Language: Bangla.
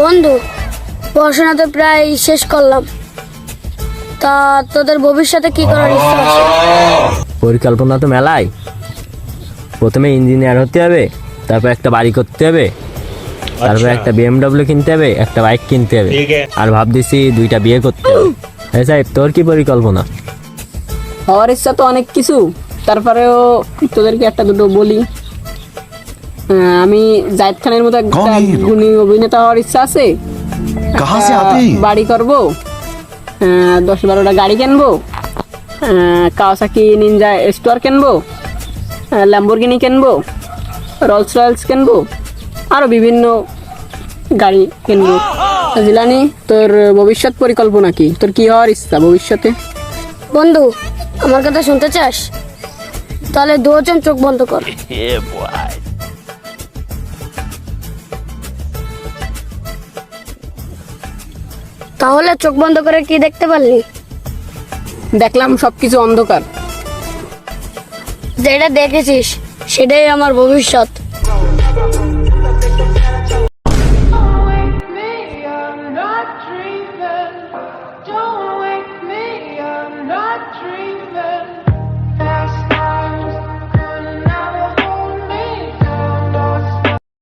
বন্ধু পড়াশোনা তো প্রায় শেষ করলাম। তা তোদের ভবিষ্যতে কি করার ইচ্ছা আছে? পরিকল্পনা তো মেলাই প্রথমে ইঞ্জিনিয়ার হতে হবে তারপর একটা বাড়ি করতে হবে তারপর একটা বিএমডব্লিউ কিনতে হবে একটা বাইক কিনতে হবে। আর ভাবতেছি দুইটা বিয়ে করতে হবে। হ্যাঁ সাহেব তোর কি পরিকল্পনা? হওয়ার ইচ্ছা তো অনেক কিছু তারপরেও তোদেরকে একটা দুটো বলি। হ্যাঁ, আমি জায়েদ খানের মতো একটা গুণী অভিনেতা হওয়ার ইচ্ছা আছে। বাড়ি করব। হ্যাঁ, দশ বারোটা গাড়ি কিনবো। হ্যাঁ, কাওয়াসাকি নিনজা স্টোর কিনবো। ল্যাম্বরগিনি কিনবো। রলস রয়েলস কিনবো। আরও বিভিন্ন গাড়ি কিনবো। জিলানি তোর ভবিষ্যৎ পরিকল্পনা কি? তোর কি হওয়ার ইচ্ছা ভবিষ্যতে? বন্ধু আমার কথা শুনতে চাস? তাহলে দুজন চোখ বন্ধ কর। তাহলে চোখ বন্ধ করে কি দেখতে পারলি? দেখলাম সবকিছু অন্ধকার। যেটা দেখেছিস সেটাই আমার ভবিষ্যৎ। Don't